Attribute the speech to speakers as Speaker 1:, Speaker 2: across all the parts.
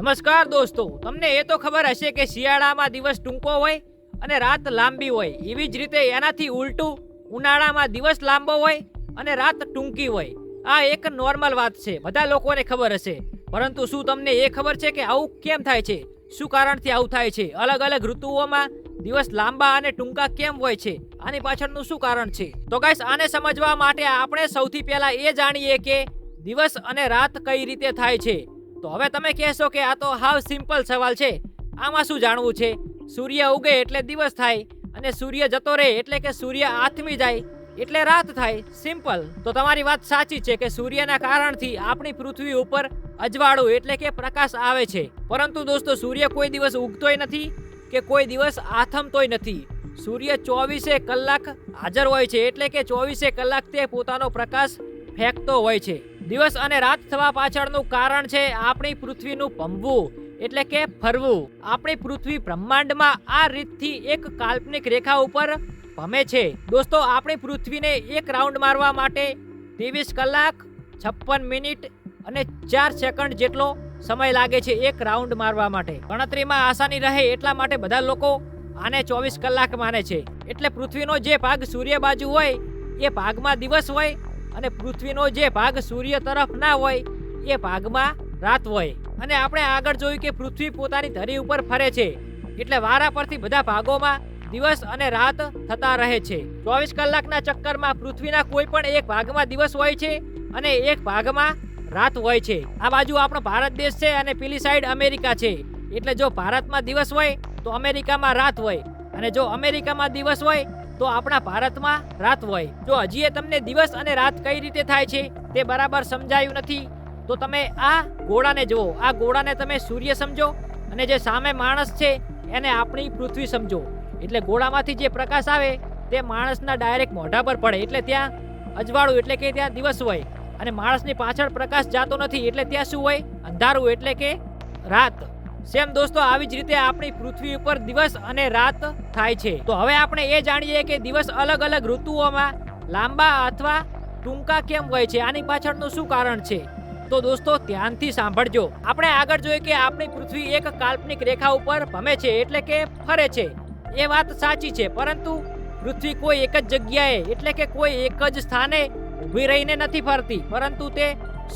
Speaker 1: નમસ્કાર દોસ્તો, તમને એ તો ખબર હશે કે શિયાળામાં દિવસ ટૂંકો હોય અને રાત લાંબી હોય. એવી જ રીતે એનાથી ઉલટું ઉનાળામાં દિવસ લાંબો હોય અને રાત ટૂંકી હોય. આ એક નોર્મલ વાત છે, બધા લોકોને ખબર હશે. પરંતુ શું તમને એ ખબર છે કે આવું કેમ થાય છે? શું કારણથી આવું થાય છે? અલગ અલગ ઋતુઓમાં દિવસ લાંબા અને ટૂંકા કેમ હોય છે? આની પાછળનું શું કારણ છે? તો ગાઈસ, આને સમજવા માટે આપણે સૌથી પહેલા એ જાણીએ કે દિવસ અને રાત કઈ રીતે થાય છે. તો હવે તમે કહેશો કે આ તો હાવ સિમ્પલ સવાલ છે. આમાં શું જાણવું છે? સૂર્ય ઉગે એટલે દિવસ થાય અને સૂર્ય જતો રહે એટલે કે સૂર્ય આથમી જાય એટલે રાત થાય. સિમ્પલ. તો તમારી વાત સાચી છે કે સૂર્યના કારણથી આપણી પૃથ્વી ઉપર અજવાળું એટલે કે પ્રકાશ આવે છે. પરંતુ દોસ્તો, સૂર્ય કોઈ દિવસ ઉગતોય નથી કે કોઈ દિવસ આથમતોય નથી. સૂર્ય ચોવીસે કલાક હાજર હોય છે એટલે કે ચોવીસે કલાક તે પોતાનો પ્રકાશ ફેંકતો હોય છે. દિવસ અને રાત થવા પાછળનું કારણ છે આપણી પૃથ્વીનું ભમવું એટલે કે ફરવું. આપણી પૃથ્વી બ્રહ્માંડમાં આ રીતથી એક કાલ્પનિક રેખા ઉપર ભમે છે. દોસ્તો, આપણી પૃથ્વીને એક રાઉન્ડ મારવા માટે ત્રેવીસ કલાક, છપ્પન મિનિટ અને ચાર સેકન્ડ જેટલો સમય લાગે છે એક રાઉન્ડ મારવા માટે. ગણતરીમાં આસાની રહે એટલા માટે બધા લોકો આને ચોવીસ કલાક માને છે. એટલે પૃથ્વીનો જે ભાગ સૂર્ય બાજુ હોય, એ ભાગમાં દિવસ હોય અને પૃથ્વીનો જે ભાગ સૂર્ય તરફ ના હોય, એ ભાગમાં રાત હોય. અને આપણે આગળ જોયું કે પૃથ્વી પોતાની ધરી ઉપર ફરે છે. એટલે વારા પરથી બધા ભાગોમાં દિવસ અને રાત થતા રહે છે. ચોવીસ કલાકના ચક્કરમાં પૃથ્વીના કોઈ પણ એક ભાગમાં દિવસ હોય છે અને એક ભાગમાં રાત હોય છે. આ બાજુ આપણો ભારત દેશ છે અને પેલી સાઈડ અમેરિકા છે. એટલે જો ભારતમાં દિવસ હોય, તો અમેરિકામાં રાત હોય. અને જો અમેરિકામાં દિવસ હોય તો આપણા ભારતમાં રાત હોય. જો હજી એ તમને દિવસ અને રાત કઈ રીતે થાય છે તે બરાબર સમજાયું નથી, તો તમે આ ગોળાને જુઓ. આ ગોળાને તમે સૂર્ય સમજો અને જે સામે માણસ છે એને આપણી પૃથ્વી સમજો. એટલે ગોળામાંથી જે પ્રકાશ આવે તે માણસના ડાયરેક્ટ મોઢા પર પડે. એટલે ત્યાં અજવાળું, એટલે કે ત્યાં દિવસ હોય. અને માણસની પાછળ પ્રકાશ જાતો નથી, એટલે ત્યાં શું હોય? અંધારું, એટલે કે રાત. સેમ દોસ્તો, આવી જ રીતે આપણી પૃથ્વી ઉપર દિવસ અને રાત થાય છે. તો હવે આપણે એ જાણીએ કે દિવસ અલગ અલગ ઋતુઓમાં લાંબા અથવા ટૂંકા કેમ હોય છે? આની પાછળનું શું કારણ છે? તો દોસ્તો, ધ્યાનથી સાંભળજો. આપણે આગળ જોઈએ કે આપણી પૃથ્વી એક કાલ્પનિક રેખા ઉપર ભમે છે એટલે કે ફરે છે. એ વાત સાચી છે, પરંતુ પૃથ્વી કોઈ એક જ જગ્યાએ એટલે કે કોઈ એક જ સ્થાને ઊભી રહીને નથી ફરતી, પરંતુ તે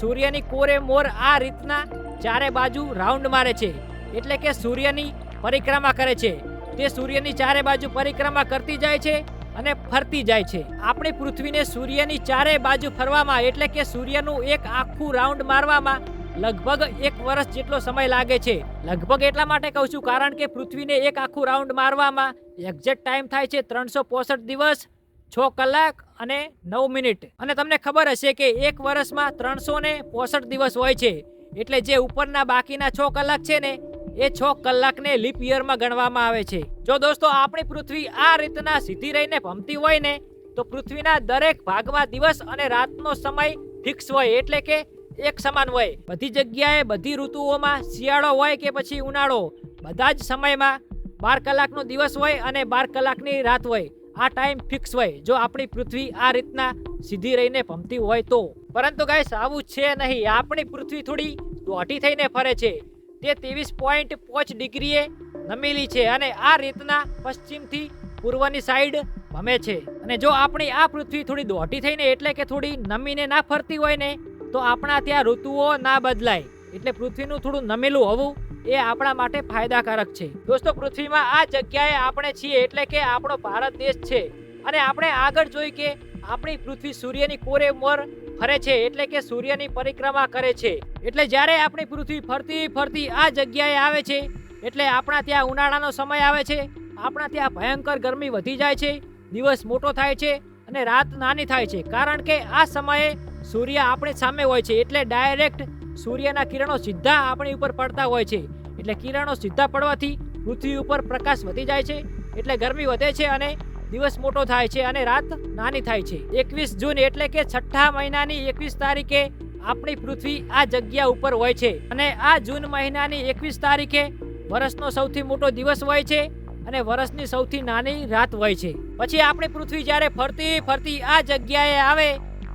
Speaker 1: સૂર્યની કોરે મોર આ રીતના ચારે બાજુ રાઉન્ડ મારે છે. એટલે કે સૂર્યની પરિક્રમા કરે છે. તે સૂર્યની ચારે બાજુ પરિક્રમા કરતી જાય છે અને ફરતી જાય છે. આપણી પૃથ્વીને સૂર્યની ચારે બાજુ ફરવામાં, એટલે કે સૂર્યનું એક આખું રાઉન્ડ મારવામાં, લગભગ એક વર્ષ જેટલો સમય લાગે છે. લગભગ એટલા માટે કહું છું, કારણ કે પૃથ્વીને એક આખું રાઉન્ડ મારવામાં એક્ઝેક્ટ ટાઈમ થાય છે ત્રણસો પોસઠ દિવસ, છ કલાક અને નવ મિનિટ. અને તમને ખબર હશે કે એક વર્ષમાં ત્રણસો ને પોસઠ દિવસ હોય છે. એટલે જે ઉપરના બાકીના છ કલાક છે ને એ છ કલાકને લીપ યરમાં ગણવામાં આવે છે. જો દોસ્તો આપણી પૃથ્વી આ રીતના સીધી રહીને ભમતી હોય ને, તો પૃથ્વીના દરેક ભાગમાં દિવસ અને રાતનો સમય ફિક્સ હોય એટલે કે એક સમાન હોય. બધી જગ્યાએ બધી ઋતુઓમાં શિયાળો હોય કે પછી ઉનાળો, બધા જ સમયમાં બાર કલાકનો દિવસ હોય અને બાર કલાકની રાત હોય. આ ટાઈમ ફિક્સ હોય. જો આપણી પૃથ્વી આ રીતના સીધી રહીને ભમતી હોય તો. પરંતુ ગાઈસ આવું છે નહીં. આપણી પૃથ્વી થોડી દોઢી થઈને ફરે છે. તે ત્રેવીસ પોઈન્ટ પાંચ ડિગ્રીએ નમેલી છે અને આ રીતના પશ્ચિમથી પૂર્વની સાઈડ ભમે છે. અને જો આપણી આ પૃથ્વી થોડી દોઢી થઈને એટલે કે થોડી નમીને ના ફરતી હોય ને, તો આપણા ત્યાં ઋતુઓ ના બદલાય. એટલે પૃથ્વીનું થોડું નમેલું હોવું એ આપણા માટે ફાયદાકારક છે. દોસ્તો, પૃથ્વીમાં આ જગ્યાએ આપણે છીએ એટલે કે આપણો ભારત દેશ છે. અને આપણે આગળ જોઈ કે આપણી પૃથ્વી સૂર્યની કોરે મોર ફરે છે એટલે કે સૂર્યની પરિક્રમા કરે છે. એટલે જ્યારે આપણી પૃથ્વી ફરતી ફરતી આ જગ્યાએ આવે છે, એટલે આપણા ત્યાં ઉનાળાનો સમય આવે છે, આપણા ત્યાં ભયંકર ગરમી વધી જાય છે, દિવસ મોટો થાય છે અને રાત નાની થાય છે. કારણ કે આ સમયે સૂર્ય આપણી સામે હોય છે, એટલે ડાયરેક્ટ સૂર્યના કિરણો સીધા આપણી ઉપર પડતા હોય છે. એટલે કિરણો સીધા પડવાથી પૃથ્વી ઉપર પ્રકાશ વધી જાય છે, એટલે ગરમી વધે છે અને દિવસ મોટો થાય છે અને રાત નાની થાય છે. એકવીસ જૂન એટલે કે છઠ્ઠા મહિનાની એકવીસ તારીખે આપણી પૃથ્વી આ જગ્યા ઉપર હોય છે. અને આ જૂન મહિનાની એકવીસ તારીખે વર્ષનો સૌથી મોટો દિવસ હોય છે અને વર્ષની સૌથી નાની રાત હોય છે. પછી આપણી પૃથ્વી જ્યારે ફરતી ફરતી આ જગ્યાએ આવે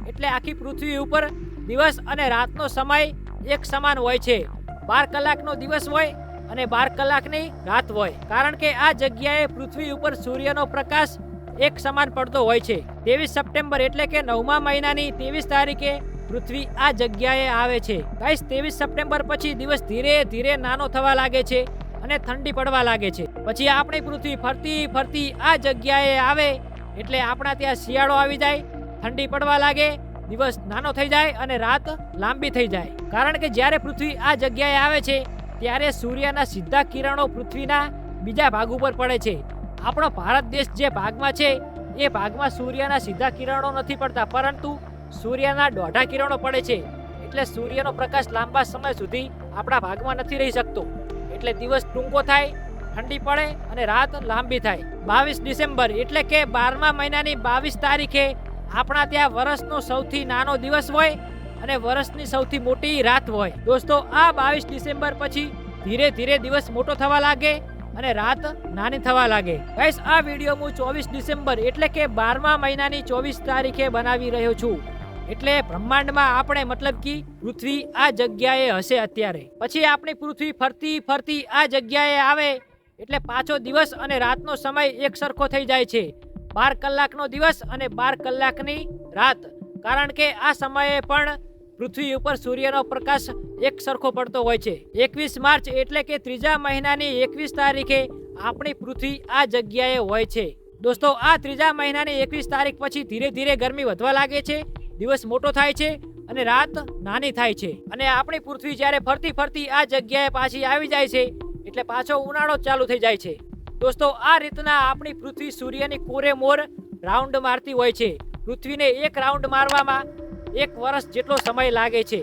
Speaker 1: એટલે આખી પૃથ્વી ઉપર દિવસ અને રાતનો સમય એક સમાન હોય છે. બાર કલાકનો દિવસ હોય અને બાર કલાકની રાત હોય. કારણ કે આ જગ્યાએ પૃથ્વી ઉપર સૂર્યનો પ્રકાશ એક સમાન પડતો હોય છે. ત્રેવીસ સપ્ટેમ્બર એટલે કે નવમા મહિનાની ત્રેવીસ તારીખે પૃથ્વી આ જગ્યાએ આવે છે. ગાઈસ, ત્રેવીસ સપ્ટેમ્બર પછી દિવસ ધીરે ધીરે નાનો થવા લાગે છે અને ઠંડી પડવા લાગે છે. પછી આપણી પૃથ્વી ફરતી ફરતી આ જગ્યાએ આવે એટલે આપણા ત્યાં શિયાળો આવી જાય, ઠંડી પડવા લાગે, દિવસ નાનો થઈ જાય અને રાત લાંબી થઈ જાય. કારણ કે જ્યારે પૃથ્વી આ જગ્યાએ આવે છે, ત્યારે સૂર્યના સીધા કિરણો પૃથ્વીના બીજા ભાગ ઉપર પડે છે. આપણો ભારત દેશ જે ભાગમાં છે, એ ભાગમાં સૂર્યના સીધા કિરણો નથી પડતા, પરંતુ સૂર્યના દોઢા કિરણો પડે છે. એટલે સૂર્યનો પ્રકાશ લાંબા સમય સુધી આપણા ભાગમાં નથી રહી શકતો. એટલે દિવસ ટૂંકો થાય, ઠંડી પડે અને રાત લાંબી થાય. બાવીસ ડિસેમ્બર એટલે કે બારમા મહિનાની બાવીસ તારીખે આપણા ત્યાં વર્ષનો સૌથી નાનો દિવસ હોય અને વર્ષની સૌથી મોટી રાત હોય. દોસ્તો, આ બાવીસ ડિસેમ્બર પછી ધીરે ધીરે દિવસ મોટો થવા લાગે અને રાત નાની થવા લાગે. ગાઈસ આ વીડિયો હું ચોવીસ ડિસેમ્બર એટલે કે બારમા મહિનાની ચોવીસ તારીખે બનાવી રહ્યો છું. એટલે બ્રહ્માંડમાં આપણે મતલબ કે પૃથ્વી આ જગ્યાએ હશે અત્યારે. પછી આપણી પૃથ્વી ફરતી ફરતી આ જગ્યાએ આવે, એટલે પાછો દિવસ અને રાતનો સમય એક સરખો થઈ જાય છે. બાર કલાકનો દિવસ અને બાર કલાકની રાત. કારણ કે આ સમયે પણ પૃથ્વી ઉપર સૂર્યનો પ્રકાશ એક સરખો પડતો હોય છે. એકવીસ માર્ચ એટલે કે ત્રીજા મહિનાની એકવીસ તારીખે આપણી પૃથ્વી આ જગ્યાએ હોય છે. દોસ્તો, આ ત્રીજા મહિનાની એકવીસ તારીખ પછી ધીરે ધીરે ગરમી વધવા લાગે છે, દિવસ મોટો થાય છે અને રાત નાની થાય છે. અને આપણી પૃથ્વી જ્યારે ફરતી ફરતી આ જગ્યાએ પાછી આવી જાય છે, એટલે પાછો ઉનાળો ચાલુ થઈ જાય છે. દોસ્તો, આ રીતના આપણી પૃથ્વી સૂર્યની કોરે મોર રાઉન્ડ મારતી હોય છે. પૃથ્વીને એક રાઉન્ડ મારવામાં એક વર્ષ જેટલો સમય લાગે છે.